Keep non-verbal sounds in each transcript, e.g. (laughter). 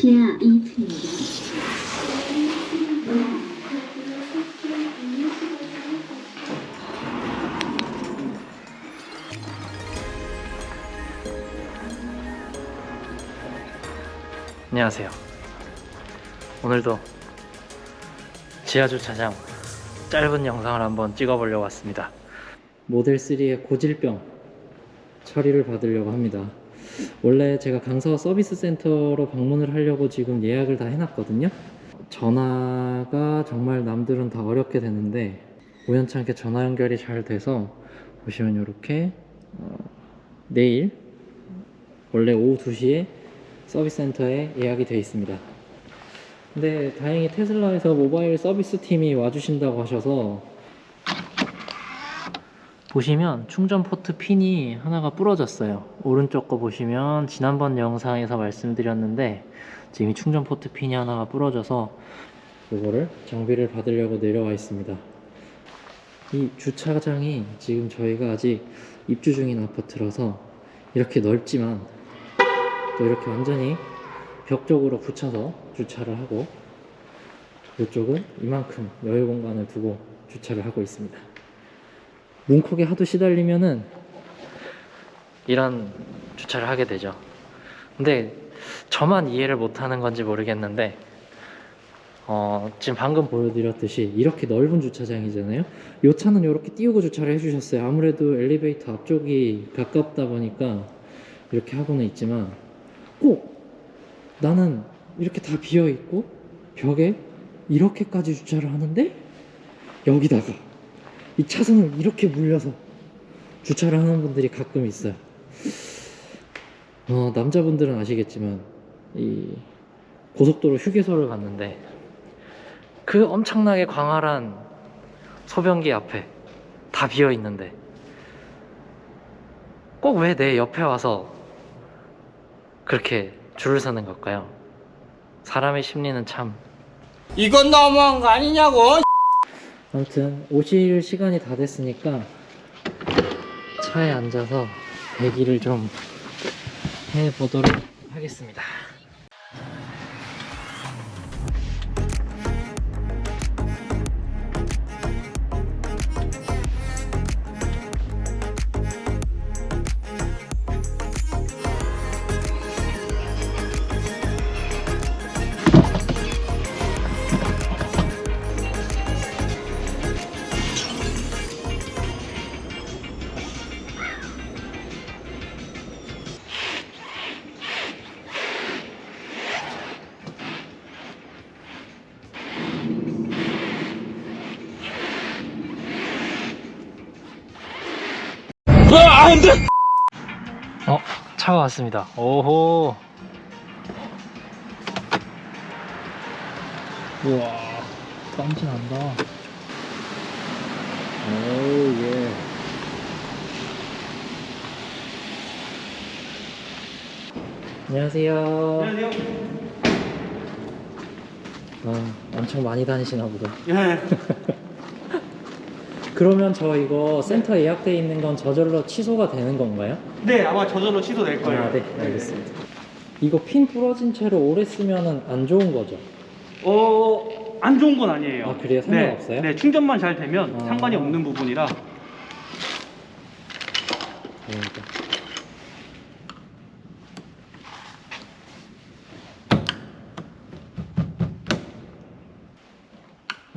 지하 2층입니다. 안녕하세요. 오늘도 지하주차장 짧은 영상을 한번 찍어보려고 왔습니다. 모델3의 고질병 처리를 받으려고 합니다. 원래 제가 강서 서비스 센터로 방문을 하려고 지금 예약을 다 해놨거든요. 전화가 정말 남들은 다 어렵게 되는데 우연찮게 전화 연결이 잘 돼서 보시면 이렇게 어, 내일 원래 오후 2시에 서비스 센터에 예약이 되어 있습니다. 근데 다행히 테슬라에서 모바일 서비스 팀이 와주신다고 하셔서 보시면 충전 포트 핀이 하나가 부러졌어요. 오른쪽 거 보시면 지난번 영상에서 말씀드렸는데 지금 이 충전 포트 핀이 하나가 부러져서 이거를 정비를 받으려고 내려와 있습니다. 이 주차장이 지금 저희가 아직 입주 중인 아파트라서 이렇게 넓지만 또 이렇게 완전히 벽 쪽으로 붙여서 주차를 하고 이쪽은 이만큼 여유 공간을 두고 주차를 하고 있습니다. 문콕에 하도 시달리면은 이런 주차를 하게 되죠. 근데 저만 이해를 못하는 건지 모르겠는데 어, 지금 방금 보여드렸듯이 이렇게 넓은 주차장이잖아요. 이 차는 이렇게 띄우고 주차를 해주셨어요. 아무래도 엘리베이터 앞쪽이 가깝다 보니까 이렇게 하고는 있지만 꼭 나는 이렇게 다 비어 있고 벽에 이렇게까지 주차를 하는데 여기다가 이 차선을 이렇게 물려서 주차를 하는 분들이 가끔 있어요. 어, 남자분들은 아시겠지만 이 고속도로 휴게소를 갔는데 그 엄청나게 광활한 소변기 앞에 다 비어 있는데 꼭 왜 내 옆에 와서 그렇게 줄을 서는 걸까요? 사람의 심리는 참. 이건 너무한 거 아니냐고? 아무튼 오실 시간이 다 됐으니까 차에 앉아서 대기를 좀 해보도록 하겠습니다. 어, 차가 왔습니다. 오호. 우와, 깜찍 난다. 오, 예. 안녕하세요. 안녕하세요. 아, 엄청 많이 다니시나 보다. 예. (laughs) 그러면 저 이거 센터 예약돼 있는 건 저절로 취소가 되는 건가요? 네, 아마 저절로 취소될 거예요. 아, 네, 알겠습니다. 이거 핀 부러진 채로 오래 쓰면은 안 좋은 거죠? 어, 안 좋은 건 아니에요. 아, 그래요? 상관없어요? 네, 네, 충전만 잘 되면 아. 상관이 없는 부분이라. 다행이다.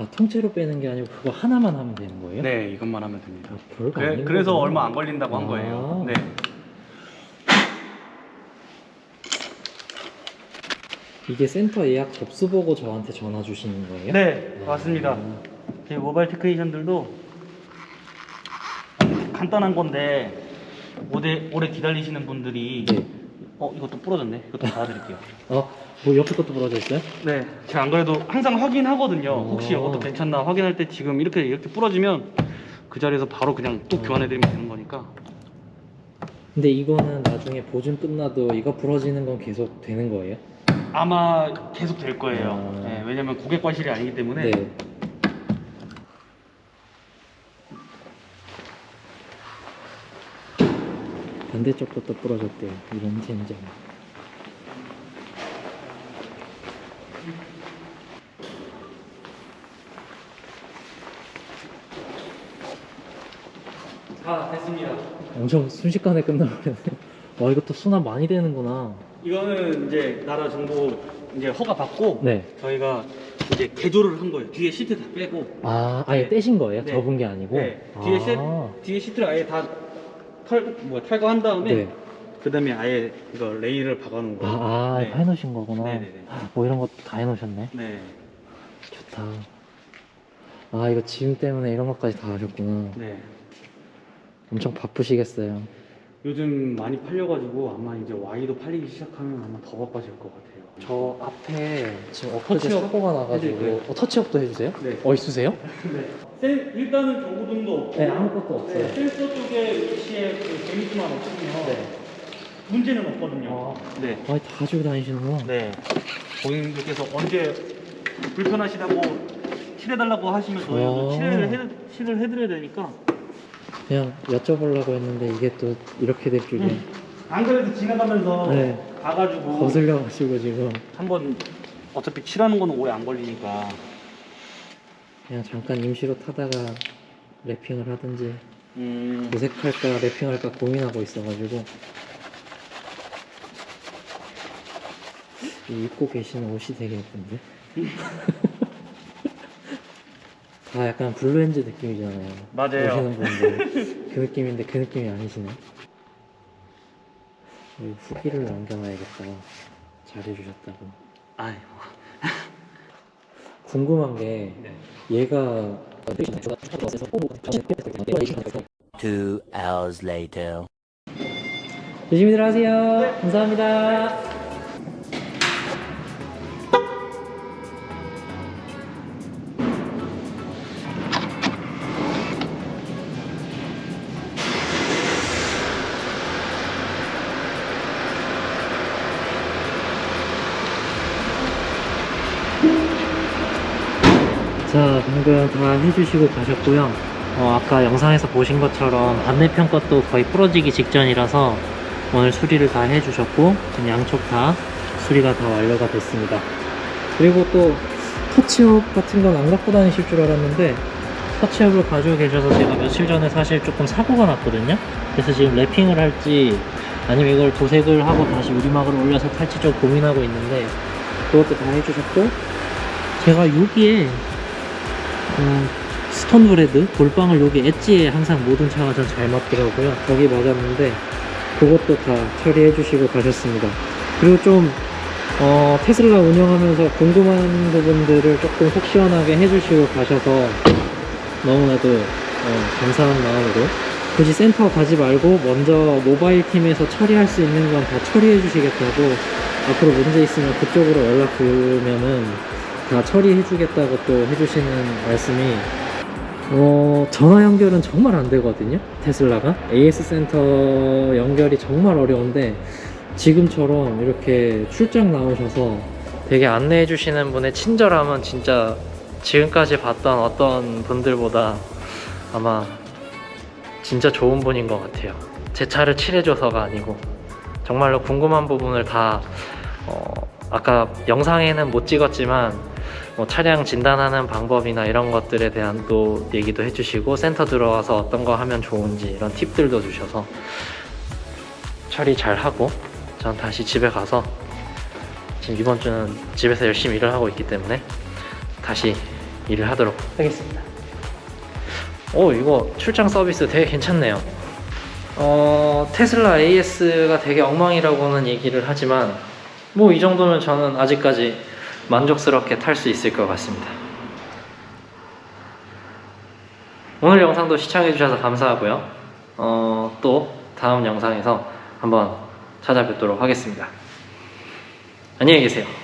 아, 통째로 빼는 게 아니고 그거 하나만 하면 되는 거예요? 네, 이것만 하면 됩니다. 아, 별거 그래, 아닌 그래서 거구나. 얼마 안 걸린다고 한 거예요. 아. 네. 이게 센터 예약 접수 보고 저한테 전화 주시는 거예요? 네, 아. 맞습니다. 저희 모바일 테크니션들도 간단한 건데 오래 오래 기다리시는 분들이 네. 어 이것도 부러졌네. 이것도 달아드릴게요. 어, 뭐 옆에 것도 부러져 있어요? 네, 제가 안 그래도 항상 확인하거든요. 혹시 오. 이것도 괜찮나 확인할 때 지금 이렇게 이렇게 부러지면 그 자리에서 바로 그냥 또 교환해드리면 되는 거니까. 근데 이거는 나중에 보증 끝나도 이거 부러지는 건 계속 되는 거예요? 아마 계속 될 거예요. 아. 네, 왜냐면 고객 과실이 아니기 때문에. 네. 반대쪽 것도 부러졌대요. 이런 젠장. 다 됐습니다. 엄청 순식간에 끝나버렸네. 와 이것도 수납 많이 되는구나. 이거는 이제 나라 정보 이제 허가 받고 네. 저희가 이제 개조를 한 거예요. 뒤에 시트 다 빼고. 아 아예 네. 떼신 거예요? 네. 접은 게 아니고? 네. 뒤에 시 아. 뒤에 시트를 아예 다 털, 뭐 탈거한 다음에 네. 그 다음에 아예 이거 레일을 박아놓은 거예요. 아, 아 네. 해놓으신 거구나. 네네네. 뭐 이런 것도 다 해놓으셨네. 네. 좋다. 아 이거 짐 때문에 이런 것까지 다 하셨구나. 네. 엄청 바쁘시겠어요. 요즘 많이 팔려가지고 아마 이제 Y도 팔리기 시작하면 아마 더 바빠질 것 같아요. 저 앞에 지금 엊그제 터치업 사고가 나가지고 해드릴까요? 어, 터치업도 해주세요? 네. 어 있으세요? (laughs) 네. 센, 일단은 경고등도 없고 네, 아무것도 없어요. 네, 센서 쪽에 위치에 그 데미지만 없으면 네. 문제는 없거든요. 네. 아, 다 가지고 다니시는구나. 네. 고객님들께서 언제 불편하시다고 칠해달라고 하시면 저희가 아. 칠을, 해, 칠을 해드려야 되니까 그냥 여쭤보려고 했는데 이게 또 이렇게 될 줄이야. 안 그래도 지나가면서 네. 가가지고 거슬려 가지고 지금 한번 어차피 칠하는 거는 오래 안 걸리니까 그냥 잠깐 임시로 타다가 랩핑을 하든지 음, 도색할까 랩핑할까 고민하고 있어가지고 이 입고 계시는 옷이 되게 예쁜데? (laughs) 다 약간 블루엔즈 느낌이잖아요. 맞아요. 오시는 분들 그 느낌인데 그 느낌이 아니시네. 여기 후기를 남겨놔야겠다. 잘해주셨다고. 아이고 궁금한 게 네. 얘가 Two hours later. 조심히 들어가세요. 감사합니다. 자, 방금 다 해주시고 가셨고요. 어, 아까 영상에서 보신 것처럼 반대편 것도 거의 부러지기 직전이라서 오늘 수리를 다 해주셨고 양쪽 다 수리가 다 완료가 됐습니다. 그리고 또 터치업 같은 건 안 갖고 다니실 줄 알았는데 터치업을 가지고 계셔서 제가 며칠 전에 사실 조금 사고가 났거든요. 그래서 지금 랩핑을 할지 아니면 이걸 도색을 하고 다시 유리막을 올려서 탈지 좀 고민하고 있는데 그것도 다 해주셨고 제가 여기에 어, 스톤 브레드 볼빵을 여기 엣지에 항상 모든 차가 전 잘 맞더라고요. 거기 맞았는데 그것도 다 처리해 주시고 가셨습니다. 그리고 좀 어, 테슬라 운영하면서 궁금한 부분들을 조금 속 시원하게 해주시고 가셔서 너무나도 어, 감사한 마음으로 굳이 센터 가지 말고 먼저 모바일 팀에서 처리할 수 있는 건 다 처리해 주시겠다고 앞으로 문제 있으면 그쪽으로 연락 주면은 다 처리해 주겠다고 또 해주시는 말씀이 어, 전화 연결은 정말 안 되거든요. 테슬라가 AS 센터 연결이 정말 어려운데 지금처럼 이렇게 출장 나오셔서 되게 안내해 주시는 분의 친절함은 진짜 지금까지 봤던 어떤 분들보다 아마 진짜 좋은 분인 것 같아요. 제 차를 칠해줘서가 아니고 정말로 궁금한 부분을 다 어, 아까 영상에는 못 찍었지만 뭐 차량 진단하는 방법이나 이런 것들에 대한 또 얘기도 해주시고 센터 들어와서 어떤 거 하면 좋은지 이런 팁들도 주셔서 처리 잘 하고 전 다시 집에 가서 지금 이번 주는 집에서 열심히 일을 하고 있기 때문에 다시 일을 하도록 하겠습니다. 오 이거 출장 서비스 되게 괜찮네요. 어 테슬라 AS가 되게 엉망이라고는 얘기를 하지만 뭐 이 정도면 저는 아직까지 만족스럽게 탈 수 있을 것 같습니다. 오늘 영상도 시청해주셔서 감사하고요. 어, 또 다음 영상에서 한번 찾아뵙도록 하겠습니다. 안녕히 계세요.